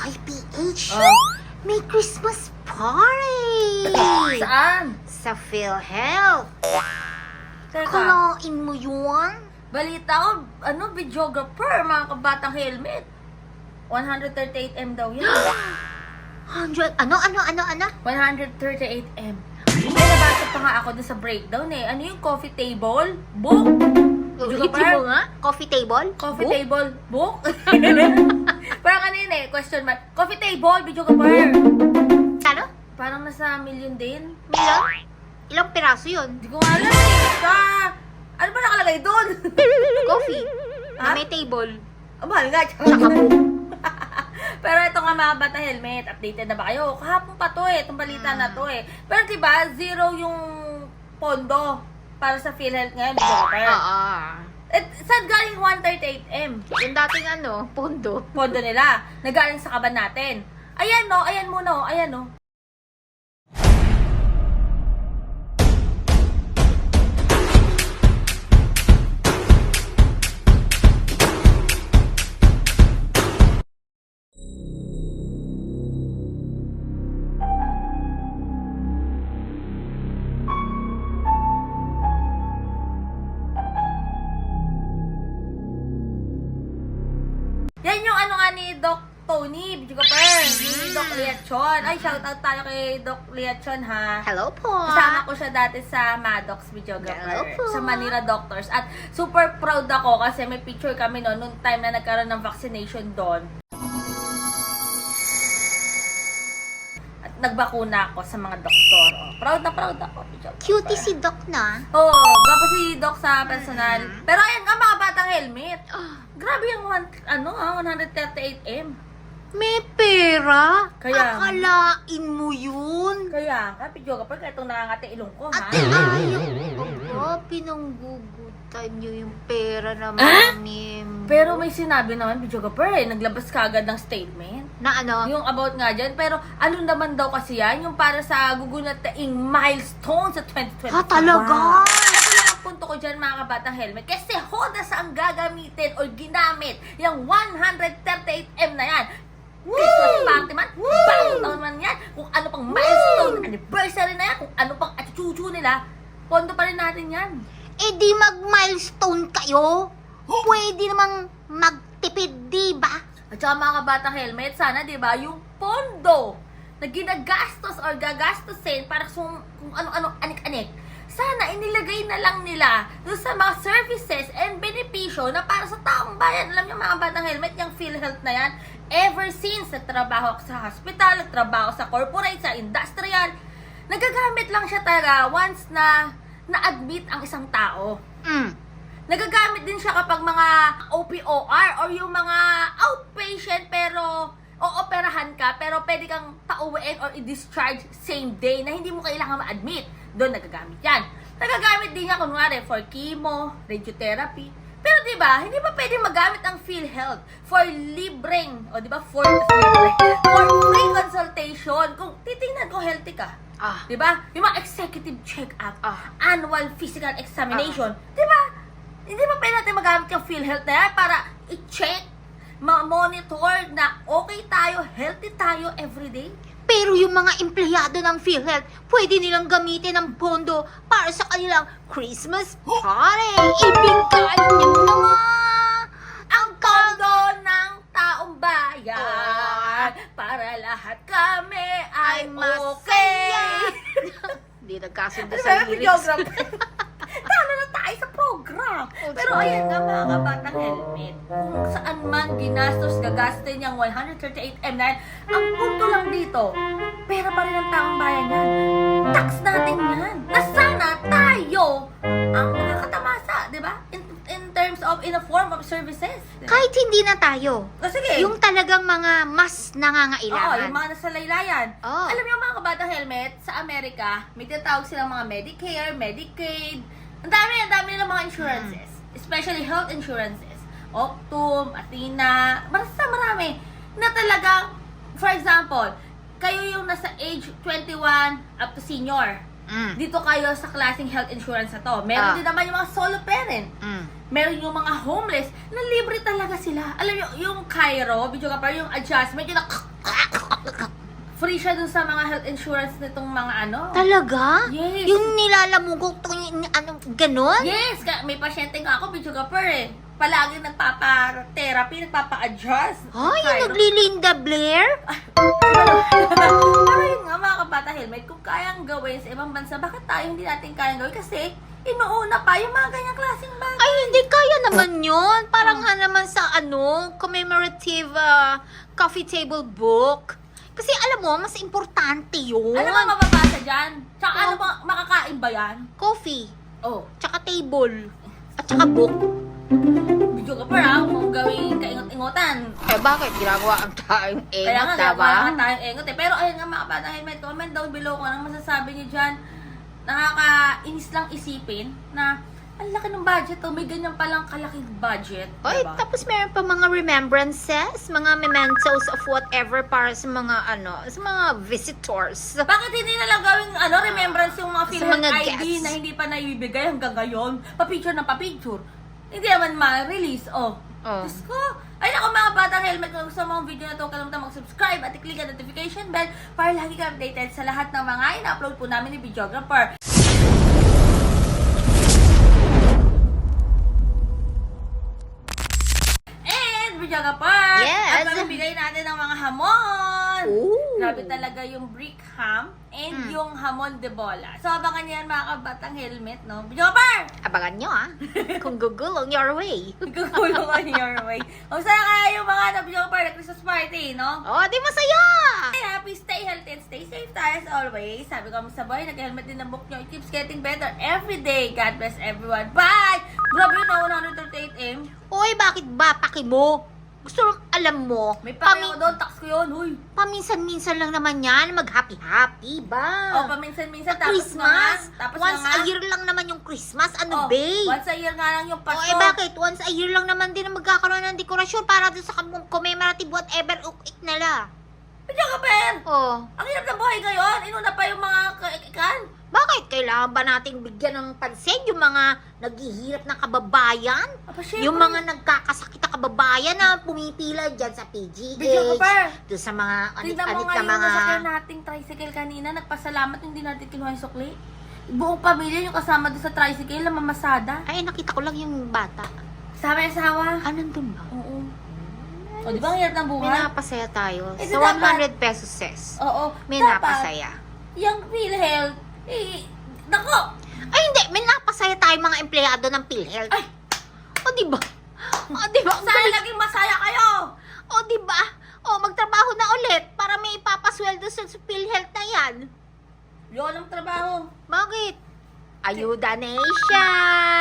Ay, PH! Oh. May Christmas party! Saan? Sa PhilHealth. Teka, Kalain mo yun? balita ko, ano, videographer, mga kabatang helmet. 138M daw yan. 100, ano, ano, ano, ano? 138M. May nabasa pa nga ako dun sa breakdown eh. Ano yung coffee table? Book? Ulitin mo nga? Coffee table? Coffee Book? table? Book? Parang ano yun eh, question mark. Coffee table, videographer. Ano? Parang nasa million din. Million? Ilang piraso yun? Hindi ko nga alam eh. Sa... Ano ba nakalagay doon? Coffee. Na Ha? may table. Ang mahal nga. Tsaka book. Pero ito nga mga bata helmet, updated na ba kayo? Kahapon pa to eh, itong balita na to eh. Pero diba, zero yung pondo para sa PhilHealth ngayon, di ba? Oo. Eh, saan galing 138M? Yung dating ano, pondo. Pondo nila. Nagaling sa kaban natin. Ayan no, ayan mo no, ayan no. Tony, video ka per. Ni Doc Liachon. Ay, shoutout tayo kay Doc Liachon ha. Hello po. Kasama ko siya dati sa Maddox Videographer. Hello po. Sa Manila Doctors. At super proud ako kasi may picture kami noon nung time na nagkaroon ng vaccination doon. At nagbakuna ako sa mga doktor. Oh, proud na proud ako. videographer. Cutie si Doc na. Oo, oh, gwapo si Doc sa personal. Pero ayan nga mga batang helmet. Ah, Grabe yung one, ano ah, 138M. May pera? Kaya- Akalain mo yun? Kaya nga, video ka pa, kaya itong nangangati ilong ko, ha? At ayaw ko, pinanggugutan nyo yung pera na mami mo. Pero may sinabi naman, video ka pa eh, naglabas ka agad ng statement. Na ano? Yung about nga dyan, pero ano naman daw kasi yan, yung para sa gugunataing milestone sa 2025. Ha, talaga? Ito lang ang punto ko dyan mga kabatang helmet. Kasi Honda ang gagamitin o ginamit yung 138M na yan. Christmas party man, bagong taon man yan, kung ano pang milestone, anniversary na yan, kung ano pang atuchuchu nila, pondo pa rin natin yan. Eh di mag-milestone kayo. Pwede namang magtipid, di ba? At saka mga kabatang helmet, sana, di ba, yung pondo na ginagastos or gagastusin para sa kung ano-ano anik-anik, sana inilagay na lang nila doon sa mga services and benepisyo na para sa taong bayan. Alam niyo mga batang helmet, yung PhilHealth na yan, ever since nagtrabaho ako sa hospital, nagtrabaho sa corporate, sa industrial, nagagamit lang siya talaga once na na-admit ang isang tao. Mm. Nagagamit din siya kapag mga OPOR or yung mga outpatient pero ooperahan ka pero pwede kang pauwiin or i-discharge same day na hindi mo kailangan ma-admit. Doon nagagamit yan. Nagagamit din niya kunwari for chemo, radiotherapy. Pero 'di ba, hindi ba pwede magamit ang PhilHealth for libreng, o 'di ba, for for free consultation kung titingnan ko healthy ka. Ah. 'Di ba? Yung mga executive check-up, Ah. annual physical examination, 'di ba? Hindi ba pwede natin magamit yung PhilHealth na yan para i-check, ma-monitor na okay tayo, healthy tayo everyday? Pero yung mga empleyado ng PhilHealth, pwede nilang gamitin ang pondo para sa kanilang Christmas party. Ibigay niyo na nga Ang pondo ng taong bayan para lahat kami ay okay. Hindi nagkasundo sa lyrics. Talo na tayo sa program. Pero ayan nga mga kabatang helmet. Man ginastos, gagastin yung 138M na yan, ang punto lang dito, pera pa rin ang taong bayan yan. Tax natin yan. Na sana tayo ang nakakatamasa, di ba? In, in terms of, in a form of services. Di ba? Kahit hindi na tayo. O sige. Yung talagang mga mas Oo, nangangailangan. yung mga nasa laylayan. Oo. Alam niyo mga kabatang helmet, sa Amerika, may tinatawag silang mga Medicare, Medicaid. Ang dami, ang dami nilang mga insurances. Especially health insurances. Optum, Athena, basta marami. Na talagang, for example, kayo yung nasa age 21 up to senior. Mm. Dito kayo sa klaseng health insurance na to. Meron Ah. din naman yung mga solo parent. Mm. meron yung mga homeless na libre talaga sila. Alam nyo, yung Cairo, video ka pa, yung adjustment, yung na- free siya dun sa mga health insurance nitong mga ano. Talaga? Yes. Yung nilalamugok to, yung, ano, ganon? Yes, may pasyente nga ako, video ka pa eh. Palagi nagpapa-therapy, nagpapa-adjust. Ay, yung naglilinda Blair? Pero yun nga mga kabata helmet, kung kayang gawin sa ibang bansa, bakit tayo hindi natin kayang gawin? Kasi inuuna pa yung mga ganyang klaseng bagay. Ay, hindi kaya naman yun. Parang nga naman sa ano, commemorative ah, coffee table book. Kasi alam mo, mas importante yun. Ano ba mababasa dyan? Tsaka Oh. ano ba, makakain ba yan? Coffee, Oh, tsaka table, at tsaka book. Kaingot-ingotan. Eh, bakit ginagawa ang taong eh, Kaya nga, diba? nga tayong engot eh. Pero ayun nga mga kabata helmet, comment down below kung anong masasabi niyo dyan. Nakakainis lang isipin na ang laki ng budget oh, may ganyan palang kalaking budget. Oy, diba? tapos meron pa mga remembrances, mga mementos of whatever para sa mga ano, sa mga visitors. Bakit hindi na lang gawing ano, remembrance yung mga PhilHealth mga ID guests. na hindi pa naibibigay hanggang ngayon? Pa-picture na pa-picture. Hindi naman ma-release. Oh. Oh. Diyos ko. Batang helmet, kung gusto mo ang video na to, kalimutan mag-subscribe at i-click ang notification bell para lagi ka updated sa lahat ng mga ina-upload po namin ni Videographer. And Videographer! Yes. At mamimigay natin ng mga hamon! Ooh. Grabe talaga yung brick ham and Mm. yung hamon de bola. So, abangan niyo yan mga kabatang helmet, no? Videographer! Abangan nyo ah, kung gugulong your way. Gugulo on your way. O, sana kaya yung mga na videographer na Christmas party, no? Oh, di masaya! Stay happy, stay healthy, and stay safe tayo as always. Sabi ko sa boy, nag-helmet din ang book nyo. It keeps getting better every day. God bless everyone. Bye! Grabe yun na 138M. Oy, bakit ba paki mo? Gusto lang alam mo, May pake pami- ako doon, tax ko yun. Huy. paminsan-minsan lang naman yan, mag-happy-happy ba? O, paminsan-minsan, tapos Christmas? nga nga. Tapos Once nga nga. a year lang naman yung Christmas, ano Oh, babe? Once a year nga lang yung O Pasko. eh bakit? Once a year lang naman din na magkakaroon ng dekorasyon para doon sa kam- commemorative whatever ukik nila. Videographer! Oh, Ang hirap ng buhay ngayon. Inuna pa yung mga kaikikan. bakit? Kailangan ba nating bigyan ng pansin yung mga naghihirap na kababayan? Aba, syempre. Yung mga nagkakasakit na kababayan na pumipila dyan sa PGH. Videographer! Doon sa mga mo anit-anit nga na yung mga... nasakyan nating tricycle kanina. Nagpasalamat hindi natin kinuha yung sukli. Buong pamilya yung kasama doon sa tricycle na mamasada. Ay, nakita ko lang yung bata. Sama yung asawa. Ah, nandun ba? O, di ba ang hirap ng May buhay? napasaya tayo. Eh, Sa dapat- 100 pesos ses. Oo. May dapat, napasaya. Yung PhilHealth, eh, nako! Ay, hindi. May napasaya tayo mga empleyado ng PhilHealth. Ay! O, di ba? O, di ba? Sana naging masaya kayo! O, di ba? O, magtrabaho na ulit para may ipapasweldo sa sa PhilHealth na yan. Yun ang trabaho. Bakit? Ayuda Nation!